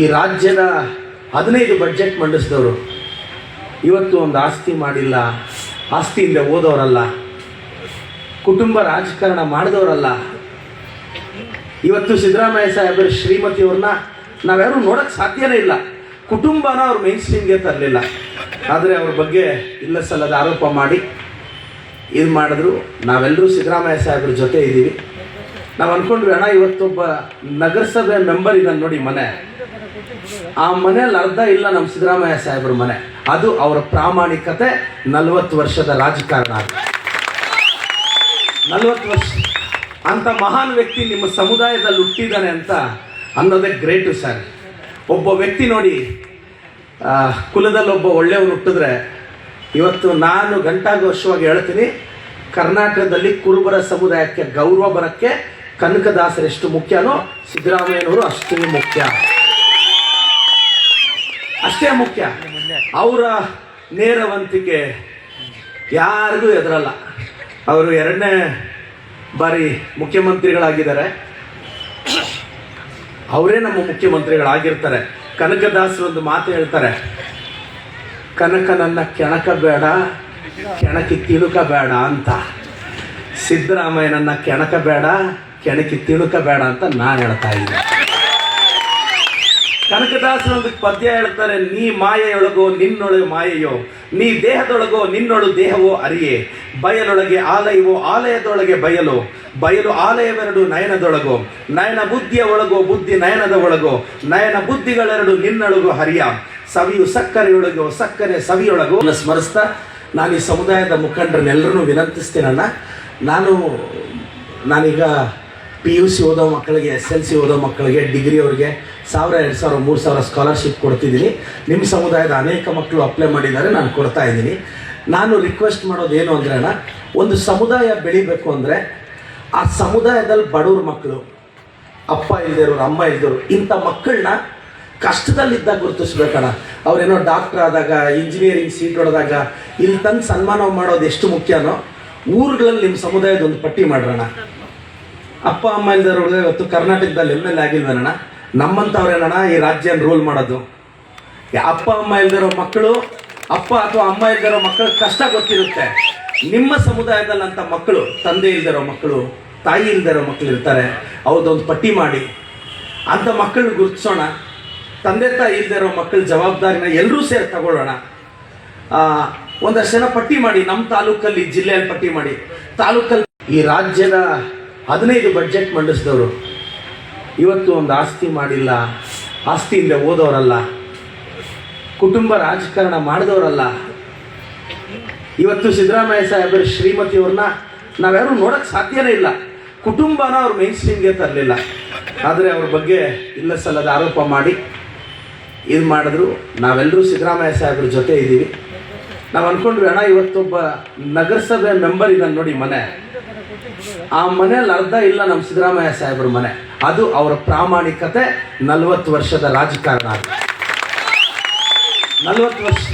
ಈ ರಾಜ್ಯದ ಹದಿನೈದು ಬಡ್ಜೆಟ್ ಮಂಡಿಸಿದವರು. ಇವತ್ತು ಒಂದು ಆಸ್ತಿ ಮಾಡಿಲ್ಲ, ಆಸ್ತಿಯಿಂದ ಓದೋರಲ್ಲ ಕುಟುಂಬ ರಾಜಕಾರಣ ಮಾಡಿದವರಲ್ಲ. ಇವತ್ತು ಸಿದ್ದರಾಮಯ್ಯ ಸಾಹೇಬರು ಶ್ರೀಮತಿಯವ್ರನ್ನ ನಾವ್ಯಾರು ನೋಡೋಕ್ಕೆ ಸಾಧ್ಯನೇ ಇಲ್ಲ. ಕುಟುಂಬನ ಅವ್ರು ಮೈನ್ ಸ್ಟ್ರೀಮ್ಗೆ ತರಲಿಲ್ಲ. ಆದರೆ ಅವ್ರ ಬಗ್ಗೆ ಇಲ್ಲ ಸಲ್ಲದ ಆರೋಪ ಮಾಡಿ ಇದು ಮಾಡಿದ್ರು. ನಾವೆಲ್ಲರೂ ಸಿದ್ದರಾಮಯ್ಯ ಸಾಹೇಬ್ರ ಜೊತೆ ಇದ್ದೀವಿ. ನಾವು ಅಂದ್ಕೊಂಡ್ವಿ ಅಣ್ಣ, ಇವತ್ತೊಬ್ಬ ನಗರಸಭೆ ಮೆಂಬರ್ ಇದ್ದಾನೆ ನೋಡಿ ಮನೆ. ಆ ಮನೇಲಿ ಅರ್ಧ ಇಲ್ಲ ನಮ್ಮ ಸಿದ್ದರಾಮಯ್ಯ ಸಾಹೇಬ್ರ ಮನೆ. ಅದು ಅವರ ಪ್ರಾಮಾಣಿಕತೆ ನಲವತ್ತು ವರ್ಷದ ರಾಜಕಾರಣ ನಲವತ್ತು ವರ್ಷ. ಅಂತ ಮಹಾನ್ ವ್ಯಕ್ತಿ ನಿಮ್ಮ ಸಮುದಾಯದಲ್ಲಿ ಹುಟ್ಟಿದ್ದಾನೆ ಅಂತ ಅನ್ನೋದೇ ಗ್ರೇಟು ಸರ್. ಒಬ್ಬ ವ್ಯಕ್ತಿ ನೋಡಿ ಕುಲದಲ್ಲಿ ಒಬ್ಬ ಒಳ್ಳೆಯವನು ಹುಟ್ಟಿದ್ರೆ ಇವತ್ತು ನಾನು ಘಂಟಾಘೋಷವಾಗಿ ಹೇಳ್ತೀನಿ, ಕರ್ನಾಟಕದಲ್ಲಿ ಕುರುಬರ ಸಮುದಾಯಕ್ಕೆ, ಗೌರವ ಬರೋಕ್ಕೆ ಕನಕದಾಸರೆಷ್ಟು ಮುಖ್ಯನೋ ಸಿದ್ದರಾಮಯ್ಯನವರು ಅಷ್ಟೇ ಮುಖ್ಯ. ಅಷ್ಟೇ ಮುಖ್ಯ. ಅವರ ನೇರವಂತಿಕೆ ಯಾರಿಗೂ ಎದುರಲ್ಲ ಅವರು ಎರಡನೇ ಬಾರಿ ಮುಖ್ಯಮಂತ್ರಿಗಳಾಗಿದ್ದಾರೆ. ಅವರೇ ನಮ್ಮ ಮುಖ್ಯಮಂತ್ರಿಗಳಾಗಿರ್ತಾರೆ. ಕನಕದಾಸ್ ಒಂದು ಮಾತು ಹೇಳ್ತಾರೆ. ಕನಕನನ್ನ ಕೆಣಕ ಬೇಡ, ಕೆಣಕಿ ತಿಳುಕ ಬೇಡ ಅಂತ. ಸಿದ್ದರಾಮಯ್ಯನನ್ನ ಕೆಣಕ ಬೇಡ, ಕೆಣಕಿ ತಿಳುಕ ಬೇಡ ಅಂತ ನಾನು ಹೇಳ್ತಾ ಇದ್ದೀನಿ. ಕನಕದಾಸರು ಒಂದು ಪದ್ಯ ಹೇಳ್ತಾರೆ, ನೀ ಮಾಯೆಯೊಳಗೋ ನಿನ್ನೊಳಗೆ ಮಾಯೆಯೋ, ನೀ ದೇಹದೊಳಗೋ ನಿನ್ನೊಳು ದೇಹವೋ ಅರಿಯೇ, ಬಯಲೊಳಗೆ ಆಲಯವೋ ಆಲಯದೊಳಗೆ ಬಯಲು ಬಯಲು ಆಲಯವೆರಡು ನಯನದೊಳಗೋ, ನಯನ ಬುದ್ಧಿಯ ಒಳಗೋ ಬುದ್ಧಿ ನಯನದ ಒಳಗೋ, ನಯನ ಬುದ್ಧಿಗಳೆರಡು ನಿನ್ನೊಳಗೋ ಹರಿಯ, ಸವಿಯು ಸಕ್ಕರೆಯೊಳಗೋ ಸಕ್ಕರೆ ಸವಿಯೊಳಗೋ. ಸ್ಮರಿಸ್ತಾ, ನಾನು ಈ ಸಮುದಾಯದ ಮುಖಂಡರನ್ನೆಲ್ಲರನ್ನೂ ವಿನಂತಿಸ್ತೀನಣ್ಣ ನಾನು ನಾನೀಗ ಪಿ ಯು ಸಿ ಓದೋ ಮಕ್ಕಳಿಗೆ ಎಸ್ ಎಲ್ ಸಿ ಓದೋ ಮಕ್ಕಳಿಗೆ ಡಿಗ್ರಿ ಅವ್ರಿಗೆ ಸಾವಿರ, ಎರಡು ಸಾವಿರ, ಮೂರು ಸಾವಿರ ಸ್ಕಾಲರ್ಶಿಪ್ ಕೊಡ್ತಿದ್ದೀನಿ. ನಿಮ್ಮ ಸಮುದಾಯದ ಅನೇಕ ಮಕ್ಕಳು ಅಪ್ಲೈ ಮಾಡಿದ್ದಾರೆ, ನಾನು ಕೊಡ್ತಾ ಇದ್ದೀನಿ. ನಾನು ರಿಕ್ವೆಸ್ಟ್ ಮಾಡೋದು ಏನು ಅಂದ್ರೆ ಒಂದು ಸಮುದಾಯ ಬೆಳಿಬೇಕು ಅಂದರೆ ಆ ಸಮುದಾಯದಲ್ಲಿ ಬಡವ್ರ ಮಕ್ಕಳು, ಅಪ್ಪ ಇಲ್ದಿರೋರು, ಅಮ್ಮ ಇಲ್ದಿರೋರು, ಇಂಥ ಮಕ್ಕಳನ್ನ ಕಷ್ಟದಲ್ಲಿದ್ದಾಗ ಗುರುತಿಸ್ಬೇಕಣ್ಣ. ಅವರೇನೋ ಡಾಕ್ಟರ್ ಆದಾಗ ಇಂಜಿನಿಯರಿಂಗ್ ಸೀಟ್ ಹೊಡೆದಾಗ, ಇಲ್ಲಿ ತಂದು ಸನ್ಮಾನ ಮಾಡೋದು ಎಷ್ಟು ಮುಖ್ಯನೋ, ಊರುಗಳಲ್ಲಿ ನಿಮ್ಮ ಸಮುದಾಯದ ಒಂದು ಪಟ್ಟಿ ಮಾಡ್ರಣ್ಣ. ಅಪ್ಪ, ಅಮ್ಮ ಇಲ್ದಿರೋರು ಇವತ್ತು ಕರ್ನಾಟಕದಲ್ಲಿ ಎಂ ಎಲ್ ಆಗಿಲ್ವೇನಣ್ಣ ನಮ್ಮಂಥವ್ರೇನಣ್ಣ ಈ ರಾಜ್ಯನ ರೂಲ್ ಮಾಡೋದು. ಅಪ್ಪ, ಅಮ್ಮ ಇಲ್ದಿರೋ ಮಕ್ಕಳು, ಅಪ್ಪ ಅಥವಾ ಅಮ್ಮ ಇಲ್ದಿರೋ ಮಕ್ಕಳು ಕಷ್ಟ ಗೊತ್ತಿರುತ್ತೆ. ನಿಮ್ಮ ಸಮುದಾಯದಲ್ಲಿ ಮಕ್ಕಳು, ತಂದೆ ಇಲ್ದಿರೋ ಮಕ್ಕಳು, ತಾಯಿ ಇಲ್ದಿರೋ ಮಕ್ಕಳು ಇರ್ತಾರೆ. ಅವ್ರದ್ದೊಂದು ಪಟ್ಟಿ ಮಾಡಿ. ಅಂಥ ಮಕ್ಕಳನ್ನ ಗುರುತಿಸೋಣ. ತಂದೆ, ತಾಯಿ ಇಲ್ದಿರೋ ಮಕ್ಕಳ ಜವಾಬ್ದಾರಿನ ಎಲ್ಲರೂ ಸೇರಿ ತಗೊಳ್ಳೋಣ. ಒಂದಷ್ಟು ಜನ ಪಟ್ಟಿ ಮಾಡಿ. ನಮ್ಮ ತಾಲೂಕಲ್ಲಿ, ಜಿಲ್ಲೆಯಲ್ಲಿ ಪಟ್ಟಿ ಮಾಡಿ. ತಾಲೂಕಲ್ಲಿ ಈ ರಾಜ್ಯದ ಹದಿನೈದು ಬಡ್ಜೆಟ್ ಮಂಡಿಸಿದವರು. ಇವತ್ತು ಒಂದು ಆಸ್ತಿ ಮಾಡಿಲ್ಲ, ಆಸ್ತಿಯಿಂದ ಓದೋರಲ್ಲ ಕುಟುಂಬ ರಾಜಕಾರಣ ಮಾಡಿದವರಲ್ಲ. ಇವತ್ತು ಸಿದ್ದರಾಮಯ್ಯ ಸಾಹೇಬರ ಶ್ರೀಮತಿಯವ್ರನ್ನ ನಾವ್ಯಾರು ನೋಡೋಕ್ಕೆ ಸಾಧ್ಯನೇ ಇಲ್ಲ. ಕುಟುಂಬನ ಅವ್ರು ಮೇನ್ ಸ್ಟ್ರೀಮ್ಗೆ ತರಲಿಲ್ಲ. ಆದರೆ ಅವ್ರ ಬಗ್ಗೆ ಇಲ್ಲ ಸಲ್ಲದ ಆರೋಪ ಮಾಡಿ ಇದು ಮಾಡಿದ್ರು. ನಾವೆಲ್ಲರೂ ಸಿದ್ದರಾಮಯ್ಯ ಸಾಹೇಬ್ರ ಜೊತೆ ಇದ್ದೀವಿ ನಾವು ಅಂದ್ಕೊಂಡ್ವಿ ಅಣ್ಣ, ಇವತ್ತೊಬ್ಬ ನಗರಸಭೆ ಮೆಂಬರ್ ಇದ್ದಾನೆ ನೋಡಿ ಮನೆ. ಆ ಮನೇಲಿ ಅರ್ಧ ಇಲ್ಲ ನಮ್ಮ ಸಿದ್ದರಾಮಯ್ಯ ಸಾಹೇಬ್ರ ಮನೆ. ಅದು ಅವರ ಪ್ರಾಮಾಣಿಕತೆ ನಲವತ್ತು ವರ್ಷದ ರಾಜಕಾರಣ ನಲವತ್ತು ವರ್ಷ.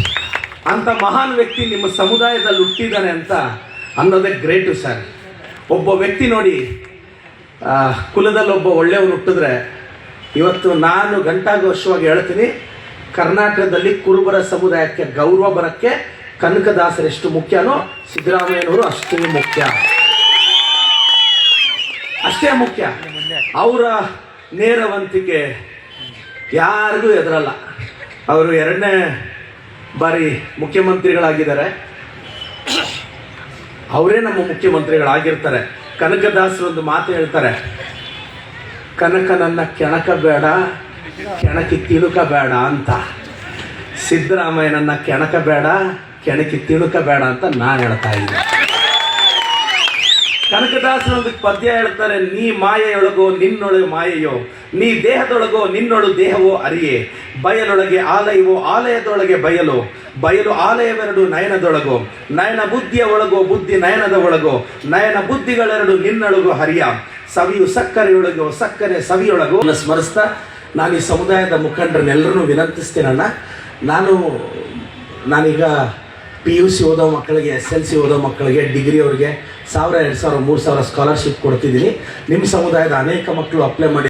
ಅಂತ ಮಹಾನ್ ವ್ಯಕ್ತಿ ನಿಮ್ಮ ಸಮುದಾಯದಲ್ಲಿ ಹುಟ್ಟಿದ್ದಾನೆ ಅಂತ ಅನ್ನೋದೇ ಗ್ರೇಟು ಸರ್ ಒಬ್ಬ ವ್ಯಕ್ತಿ ನೋಡಿ ಕುಲದಲ್ಲಿ ಒಬ್ಬ ಒಳ್ಳೆಯವನು ಹುಟ್ಟಿದ್ರೆ ಇವತ್ತು ನಾನು ಘಂಟಾಘೋಷವಾಗಿ ಹೇಳ್ತೀನಿ, ಕರ್ನಾಟಕದಲ್ಲಿ ಕುರುಬರ ಸಮುದಾಯಕ್ಕೆ ಗೌರವ ಬರೋಕ್ಕೆ ಕನಕದಾಸರೆಷ್ಟು ಮುಖ್ಯನೋ ಸಿದ್ದರಾಮಯ್ಯನವರು ಅಷ್ಟೇ ಮುಖ್ಯ. ಅಷ್ಟೇ ಮುಖ್ಯ. ಅವರ ನೇರವಂತಿಕೆ ಯಾರಿಗೂ ಎದುರಲ್ಲ ಅವರು ಎರಡನೇ ಬಾರಿ ಮುಖ್ಯಮಂತ್ರಿಗಳಾಗಿದ್ದಾರೆ. ಅವರೇ ನಮ್ಮ ಮುಖ್ಯಮಂತ್ರಿಗಳಾಗಿರ್ತಾರೆ. ಕನಕದಾಸರು ಒಂದು ಮಾತು ಹೇಳ್ತಾರೆ. ಕನಕನನ್ನ ಕೆಣಕ ಬೇಡ, ಕೆಣಕಿ ತಿಳುಕ ಬೇಡ ಅಂತ. ಸಿದ್ದರಾಮಯ್ಯ ನನ್ನ ಕೆಣಕ ಬೇಡ, ಕೆಣಕಿ ತಿಳುಕ ಬೇಡ ಅಂತ ನಾನು ಹೇಳ್ತಾ ಇದ್ದೀನಿ. ಕನಕದಾಸರು ಒಂದು ಪದ್ಯ ಹೇಳ್ತಾರೆ, ನೀ ಮಾಯೆಯೊಳಗೋ ನಿನ್ನೊಳಗೆ ಮಾಯೆಯೋ, ನೀ ದೇಹದೊಳಗೋ ನಿನ್ನೊಳು ದೇಹವೋ ಅರಿಯೇ, ಬಯಲೊಳಗೆ ಆಲಯವೋ ಆಲಯದೊಳಗೆ ಬಯಲು ಬಯಲು ಆಲಯವೆರಡು ನಯನದೊಳಗೋ, ನಯನ ಬುದ್ಧಿಯ ಒಳಗೋ ಬುದ್ಧಿ ನಯನದ ಒಳಗೋ, ನಯನ ಬುದ್ಧಿಗಳೆರಡು ನಿನ್ನೊಳಗೋ ಹರಿಯ, ಸವಿಯು ಸಕ್ಕರೆಯೊಳಗೋ ಸಕ್ಕರೆ ಸವಿಯೊಳಗೋ. ಸ್ಮರಿಸ್ತಾ, ನಾನು ಈ ಸಮುದಾಯದ ಮುಖಂಡರನ್ನೆಲ್ಲರನ್ನೂ ವಿನಂತಿಸ್ತೀನಣ್ಣ. ನಾನು, ನಾನೀಗ ಪಿ ಯು ಸಿ ಓದೋ ಮಕ್ಕಳಿಗೆ ಎಸ್ ಎಲ್ ಸಿ ಓದೋ ಮಕ್ಕಳಿಗೆ ಡಿಗ್ರಿ ಅವ್ರಿಗೆ ಸಾವಿರ, ಎರಡು ಸಾವಿರ, ಮೂರು ಸಾವಿರ ಸ್ಕಾಲರ್ಶಿಪ್ ಕೊಡ್ತಿದ್ದೀನಿ. ನಿಮ್ಮ ಸಮುದಾಯದ ಅನೇಕ ಮಕ್ಕಳು ಅಪ್ಲೈ ಮಾಡಿ